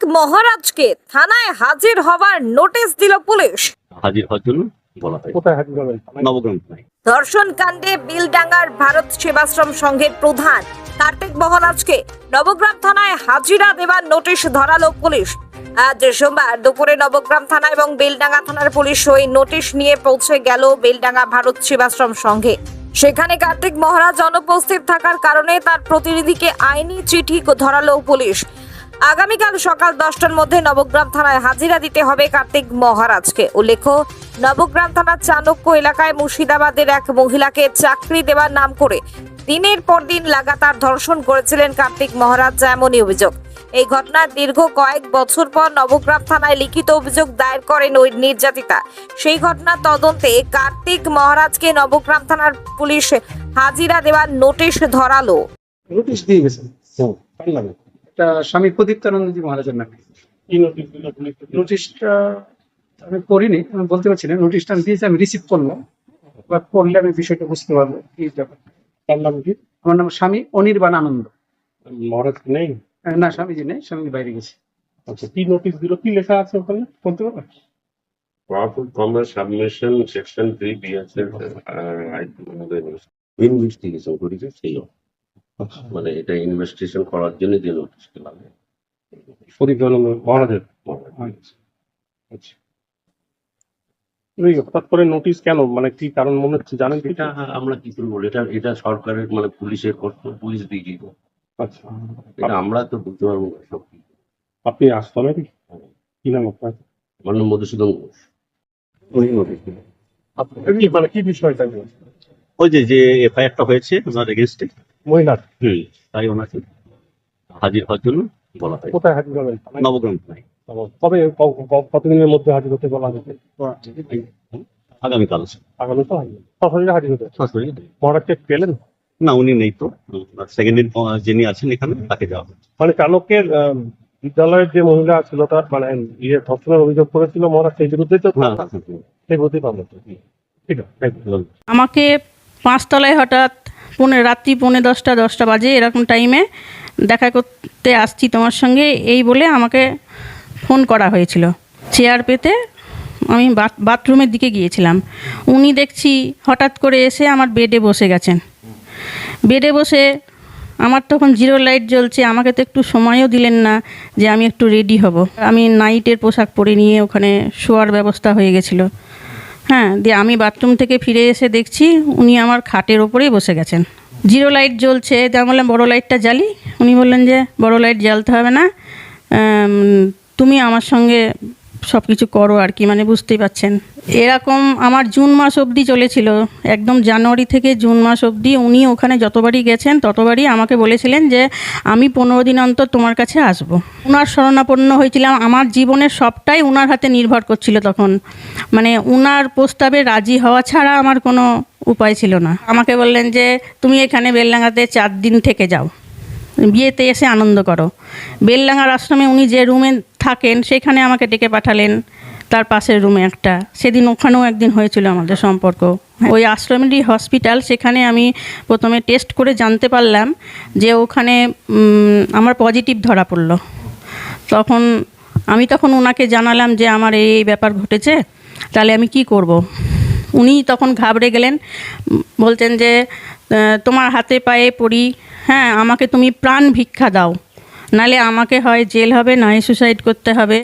কার্তিক মহারাজকে থানায় হাজির হবার নোটিশ দিল পুলিশ। হাজির হওয়ার জন্য ধর্ষণ কাণ্ডে বিলডাঙ্গার ভারত সেবাশ্রম সংঘের প্রধান কার্তিক মহারাজকে নবগ্রাম থানায় হাজিরা দেবার নোটিশ ধরালো পুলিশ। আজ সোমবার দুপুরে নবগ্রাম থানা এবং বেলডাঙ্গা থানার পুলিশ ওই নোটিশ নিয়ে পৌঁছে গেল বেলডাঙ্গা ভারত সেবাশ্রম সংঘে। সেখানে কার্তিক মহারাজ অনুপস্থিত থাকার কারণে তার প্রতিনিধিকে আইনি চিঠি ধরালো পুলিশ। আগামীকাল সকাল দশটার মধ্যে নবগ্রাম থানায় হাজিরা দিতে হবে কার্তিক মহারাজকে। উল্লেখ্য, নবগ্রাম থানার চাণক্য এলাকায় মুর্শিদাবাদের এক মহিলাকে চাকরি দেওয়ার নাম করে দিনের পর দিন লাগাতার ধর্ষণ করেছিলেন কার্তিক মহারাজ যেমনই অভিযোগ। এই ঘটনার দীর্ঘ কয়েক বছর পর নবগ্রাম থানায় লিখিত অভিযোগ দায়ের করেন ওই নির্যাতিতা। সেই ঘটনার তদন্তে কার্তিক মহারাজকে নবগ্রাম থানার পুলিশ হাজিরা দেওয়ার নোটিশ ধরালো। নোটিশ দিয়ে গেছেন এটা স্বামী প্রদীপ্তানন্দজি মহারাজের নামে। নোটিশটা আমি করিনি আমি বলতে পারছি না। নোটিশটা আমি দিয়েছি আমি রিসিভ করলাম। এবার পড়লে আমি বিষয়টা বুঝতে পারব কি ব্যাপার। তার নাম কি? আমার নাম স্বামী অনির্বাণ আনন্দ। মহারাজ নেই? না স্বামীজি নেই স্বামী বাইরে গেছে। আচ্ছা কি নোটিশ দিল? কি লেখা আছে ওখানে? বলতে পারবেন Powerful commerce submission section three B S F investigation করেছে সেই মানে এটা ইনভেস্টিগেশন করার জন্য যে নোটিশটা লাগে। মহারাজের আচ্ছা। এই হঠাৎ করে নোটিশ কেন? মানে কি কারণ মনে হচ্ছে? জানেন কি এটা আমরা কি করে বলি? এটা এটা সরকারের মানে পুলিশের কর্তব্য পুলিশ দিয়ে আচ্ছা। এটা আমরা তো বুঝতে পারব সব আপনি আসতো নাকি? কি নাম আপনার? আমার নাম মধুসূদন ঘোষ। ওই নোটিশ দিল মানে কি বিষয়টা ওই যে যে এফআইআরটা হয়েছে ওনার এগেনস্টে মহিলার হুম তাই ওনাকে হাজির হওয়ার জন্য বলা হয়। কোথায় হাজির হবেন? নবগ্রাম। থানায় কবে কতদিনের মধ্যে হাজির হতে বলা হয়েছে? আগামীকাল আগামী তো হাজির সরাসরি হাজির হতে? সরাসরি মহারাজকে পেলেন? না উনি নেই তো। সেকেন্ড ইন যিনি আছেন এখানে তাকে যাওয়া মানে চালকের বিদ্যালয়ের যে মহিলা ছিল তার মানে ইয়ে ধর্ষণের অভিযোগ করেছিল মহারাজ সেই বিরুদ্ধে তো হ্যাঁ সেই বিরুদ্ধেই পাবো ঠিক আছে। আমাকে পাঁচতলায় হঠাৎ পৌনে, রাত্রি পৌনে দশটা দশটা বাজে এরকম টাইমে দেখা করতে আসছি তোমার সঙ্গে। এই বলে আমাকে ফোন করা হয়েছিল। চেয়ার পেতে আমি বাথরুমের দিকে গিয়েছিলাম। উনি দেখছি হঠাৎ করে এসে আমার বেডে বসে গেছেন। বেডে বসে আমার তখন জিরো লাইট জ্বলছে। আমাকে তো একটু সময়ও দিলেন না যে আমি একটু রেডি হব। আমি নাইটের পোশাক পরে নিয়ে ওখানে শোয়ার ব্যবস্থা হয়ে গেছিল। হ্যাঁ দিয়ে আমি বাথরুম থেকে ফিরে এসে দেখছি উনি আমার খাটের ওপরেই বসে গেছেন। জিরো লাইট জ্বলছে, তা আমি বললাম, বড়ো লাইটটা জ্বালি? উনি বললেন যে, বড় লাইট জ্বালতে হবে না। তুমি আমার সঙ্গে সব কিছু করো আর কি মানে বুঝতেই পাচ্ছেন এরকম আমার জুন মাস অবধি চলেছিল। একদম জানুয়ারি থেকে জুন মাস অবধি উনি ওখানে যতবারই গেছেন, ততবারই আমাকে বলেছিলেন যে, আমি পনেরো দিন অন্তর তোমার কাছে আসব। উনার শরণাপন্ন হয়েছিলাম। আমার জীবনের সবটাই উনার হাতে নির্ভর করছিল তখন। মানে উনার প্রস্তাবে রাজি হওয়া ছাড়া আমার কোনো উপায় ছিল না। আমাকে বললেন যে, তুমি এখানে বেলডাঙ্গাতে চার দিন থেকে যাও। বিয়েতে এসে আনন্দ করো। বেলডাঙ্গার আশ্রমে উনি যে রুমে থাকেন, সেখানে আমাকে ডেকে পাঠালেন। তার পাশের রুমে একটা। সেদিন ওখানেও একদিন হয়েছিল আমাদের সম্পর্ক। ওই আশ্রমেরই হসপিটাল সেখানে আমি প্রথমে টেস্ট করে জানতে পারলাম যে ওখানে আমার পজিটিভ ধরা পড়ল। তখন আমি তখন ওনাকে জানালাম যে আমার এই ব্যাপার ঘটেছে, তাহলে আমি কি করব। উনি তখন ঘাবড়ে গেলেন, বলছেন যে তোমার হাতে পায়ে পড়ি হ্যাঁ আমাকে তুমি প্রাণ ভিক্ষা দাও। নালে আমাকে হয় জেল হবে, নয় সুসাইড করতে হবে।